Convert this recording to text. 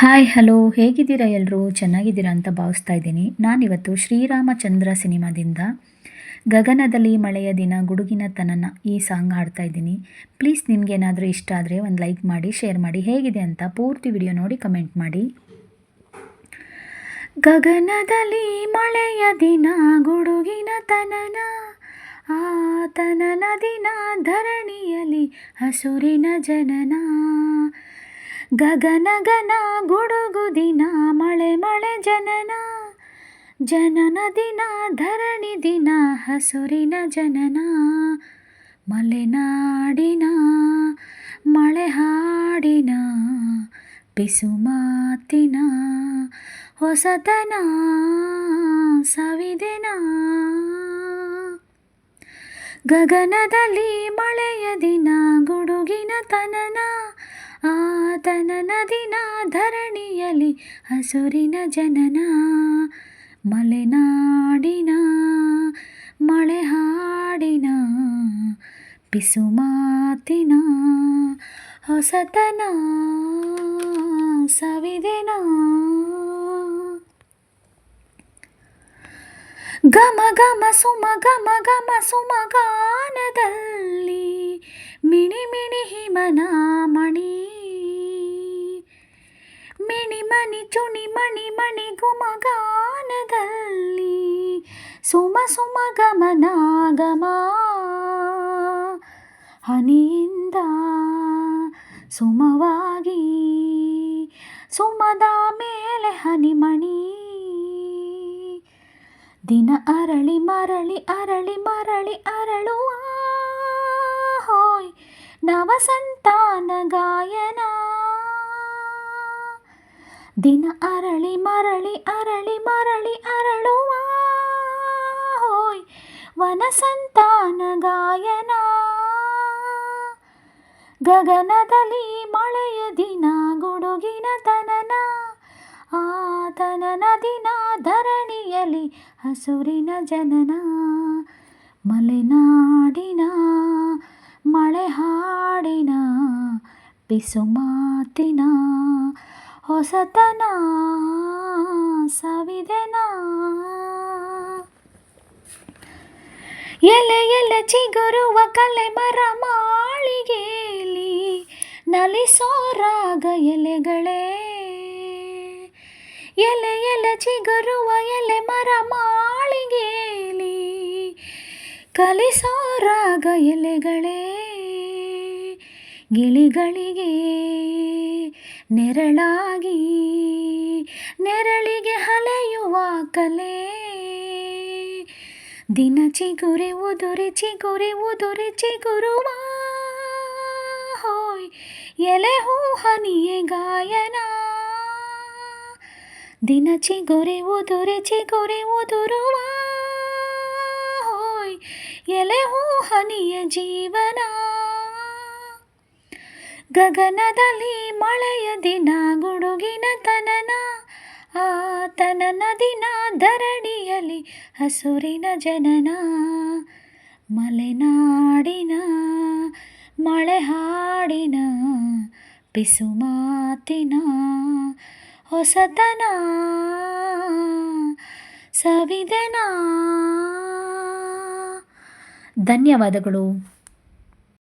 Hi hello ಹೇಗಿದ್ದೀರಾ ಎಲ್ಲರೂ ಚೆನ್ನಾಗಿದ್ದೀರಾ ಅಂತ ಭಾವಿಸ್ತಾ ಇದ್ದೀನಿ. ನಾನಿವತ್ತು ಶ್ರೀರಾಮಚಂದ್ರ ಸಿನಿಮಾದಿಂದ ಗಗನದಲ್ಲಿ ಮಳೆಯ ದಿನ ಗುಡುಗಿನ ತನನ ಈ ಸಾಂಗ್ ಹಾಡ್ತಾ ಇದ್ದೀನಿ. ಪ್ಲೀಸ್ ನಿಮಗೇನಾದರೂ ಇಷ್ಟ ಆದರೆ ಒಂದು ಲೈಕ್ ಮಾಡಿ ಶೇರ್ ಮಾಡಿ. ಹೇಗಿದೆ ಅಂತ ಪೂರ್ತಿ ವಿಡಿಯೋ ನೋಡಿ ಕಮೆಂಟ್ ಮಾಡಿ. ಗಗನದಲ್ಲಿ ಮಳೆಯ ದಿನ ಗುಡುಗಿನ ತನನ, ಆ ತನನ ದಿನ ಧರಣಿಯಲ್ಲಿ ಹಸುರಿನ ಜನನ. ಗಗನ ಗನ ಗುಡುಗು ದಿನ, ಮಳೆ ಮಳೆ ಜನನ ಜನನ ದಿನ, ಧರಣಿ ದಿನ, ಹಸುರಿನ ಜನನ ಮಲೆನಾಡಿನ ಮಳೆ ಹಾಡಿನ ಪಿಸು ಮಾತಿನ, ಹೊಸತನ ಸವಿದೆನ. ಗಗನದಲ್ಲಿ ಮಳೆಯ ದಿನ, ಗುಡುಗಿನ ತನನ ಆತನನ ನದಿನ ಧರಣಿಯಲಿ ಹಸುರಿನ ಜನನ ಮಲೆನಾಡಿನ ಮಳೆ ಹಾಡಿನ, ಪಿಸು ಮಾತಿನ, ಹೊಸತನ ಸವಿದೆನ. ಗಮ ಗಮ ಸುಮ ಗಮ ಗಮ ಸುಮ ಗಾನದಲ್ಲಿ ಮಿಣಿ ಮಿಣಿ ಹಿಮನ ಮಣಿ. ಮಿಣಿ ಮಣಿ ಚುಣಿ ಮಣಿ ಮಣಿ ಗುಮಗಾನದಲ್ಲಿ. ಸುಮ ಸುಮ ಗಮನ ಗಮ. ಹನಿಯಿಂದ ಸುಮವಾಗಿ. ಸುಮದ ಮೇಲೆ ಹನಿಮಣಿ ದಿನ ಅರಳಿ ಮರಳಿ ಅರಳಿ ಮರಳಿ ಅರಳುವ ನವಸಂತಾನ ಗಾಯನ ದಿನ ಅರಳಿ ಮರಳಿ ಅರಳಿ ಮರಳಿ ಅರಳುವ. ಹೋಯ್ ವನಸಂತಾನ ಗಾಯನ. ಗಗನದಲ್ಲಿ ಮಳೆಯ ದಿನ, ಗುಡುಗಿನ ತನನ. ಆತನನ ದಿನ, ಧರಣಿಯಲ್ಲಿ ಹಸುರಿನ ಜನನ. ಮಲೆನಾಡಿನ ಮಳೆ ಹಾಡಿನ ಬಿಸುಮಾತಿನ ಹೊಸತನ ಸವಿದೆನ. ಎಲೆ ಎಲೆ ಚಿಗುರುವ ಕಲೆ ಮರ ಮಾಳಿಗೆಯಲ್ಲಿ ನಲಿಸೋ ರಾಗ ಎಲೆಗಳೇ. ಎಲೆ ಎಲೆ ಚಿಗುರುವ ಎಲೆ ಮರ ಮಾಳಿಗೆಯಲ್ಲಿ ಕಲಿಸೋ ರಾಗ ಎಲೆಗಳೇ. ಗಿಳಿಗಳಿಗೆ ನೆರಳಾಗಿ, ನೆರಳಿಗೆ ಹಲೆಯುವ ಕಲೆ. ದಿನ ಚಿಗುರೆ ಉದುರೆ ಚಿಗುರೆ ಉದುರೆ ಚಿಗುರುವ, ಹೋಯ್ ಎಲೆ ಹನಿಯೇ ಗಾಯನ. ದಿನ ಚಿಗುರೆ ಉದುರೆ ಚಿಗುರೆ ಉದುರುವ, ಹೋಯ್ ಎಲೆ ಹನಿಯ ಜೀವನ. ಗಗನದಲ್ಲಿ ಮಳೆಯ ದಿನ, ಗುಡುಗಿನ ತನನ ಆತನನ ದಿನ ಧರಣಿಯಲ್ಲಿ ಹಸುರಿನ ಜನನ, ಮಲೆನಾಡಿನ ಮಳೆ ಹಾಡಿನ ಪಿಸು ಮಾತಿನ ಹೊಸತನ, ಸವಿದನ. ಧನ್ಯವಾದಗಳು.